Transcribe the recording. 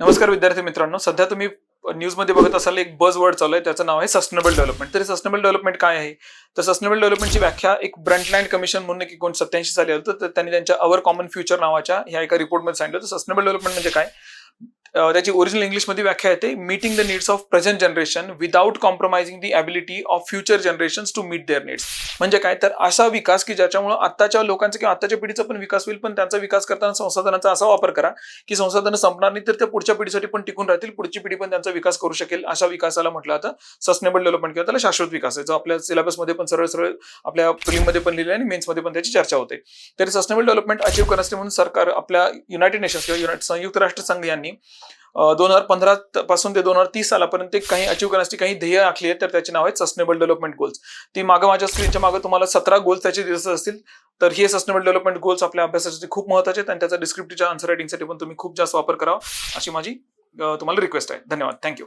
नमस्कार विद्यार्थी मित्रांनो सध्या तुम्ही न्यूजमध्ये बघत असाल एक बज वर्ड चालू आहे त्याचं नाव आहे सस्टेनेबल डेव्हलपमेंट तर सस्टेनेबल डेव्हलपमेंट काय आहे? तर सस्टेनेबल डेव्हलपमेंटची व्याख्या एक ब्रंटलँड कमिशन म्हणून एक सत्याऐंशी साली आलं होतं. तर त्यांनी त्यांच्या अवर कॉमन फ्युचर नावाच्या ह्या एका रिपोर्टमध्ये सांगितलं तर सस्टेनेबल डेव्हलपमेंट म्हणजे काय? त्याची ओरिजिनल इंग्लिशमध्ये व्याख्या येते. Meeting the needs of present generation without compromising the ability of future generation to meet their needs म्हणजे काय? तर असा विकास की ज्याच्यामुळे आत्ताच्या लोकांचा किंवा आत्ताच्या पिढीचा पण विकास होईल पण त्यांचा विकास करताना संसाधनाचा असा वापर करा की संसाधनं संपणार नाही तर त्या पुढच्या पिढीसाठी पण टिकून राहतील पुढची पिढी पण त्यांचा विकास करू शकेल अशा विकासाला म्हटलं आता सस्टेनेबल डेव्हलपमेंट किंवा त्याला शाश्वत विकास आहे. जो आपल्या सिलेबसमध्ये पण सरळ सरळ आपल्या फिल्ममध्ये पण लिहिले आणि मेन्समध्ये पण त्याची चर्चा होते. तरी सस्टेनेबल डेव्हलपमेंट अचीव्ह करण्यासाठी म्हणून सरकार आपल्या युनायटेड नेशन्स किंवा संयुक्त राष्ट्र संघ यांनी दोन हजार पंधरा पासून ते दोन हजार तीस सालापर्यंत काही अचीव्ह करण्यासाठी काही ध्येय आखली आहेत तर त्याचे नाव आहेत सस्टेनेबल डेव्हलपमेंट गोल्स ती मागं माझ्या स्क्रीनच्या मागं तुम्हाला सतरा गोल्स त्याचे दिसत असतील तर हे सस्टेनेबल डेव्हलपमेंट गोल्स आपल्या अभ्यासासाठी खूप महत्त्वाचे आहेत आणि त्याचा डिस्क्रिप्टिव्हच्या आन्सर रायटिंगसाठी पण तुम्ही खूप जास्त वापर करावा अशी माझी तुम्हाला रिक्वेस्ट आहे. धन्यवाद. थँक्यू